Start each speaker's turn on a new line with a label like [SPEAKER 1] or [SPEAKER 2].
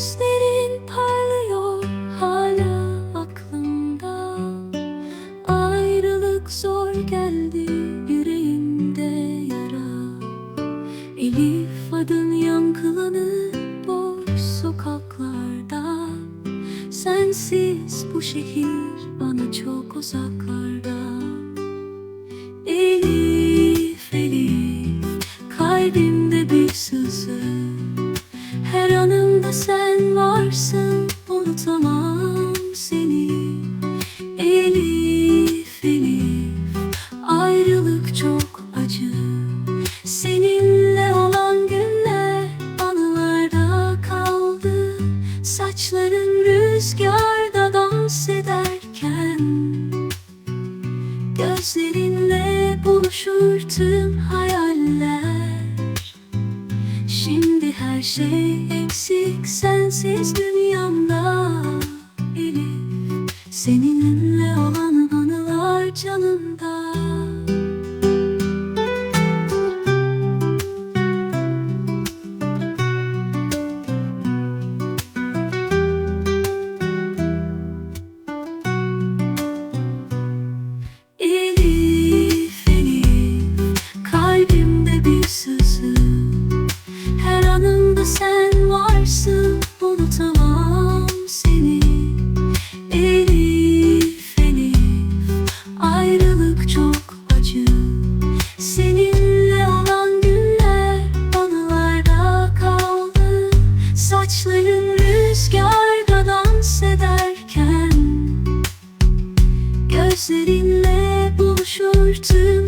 [SPEAKER 1] Gözlerin parlıyor hala aklımda. Ayrılık zor geldi yüreğimde yara. Elif adın yankılanır boş sokaklarda. Sensiz bu şehir bana çok uzaklarda. Elif, Elif, kalbimde bir sızı sen varsın, unutamam seni. Elif, Elif, ayrılık çok acı. Seninle olan günler anılarda kaldı. Saçların rüzgarda dans ederken. Gözlerinle buluşur tüm hayaller her şey eksik sensiz dünyamda Elif. Seninle olan anılar canımda unutamam seni Elif Elif. Ayrılık çok acı. Seninle olan günler anılarda kaldı. Saçların rüzgarda dans ederken Gözlerinle buluşur tüm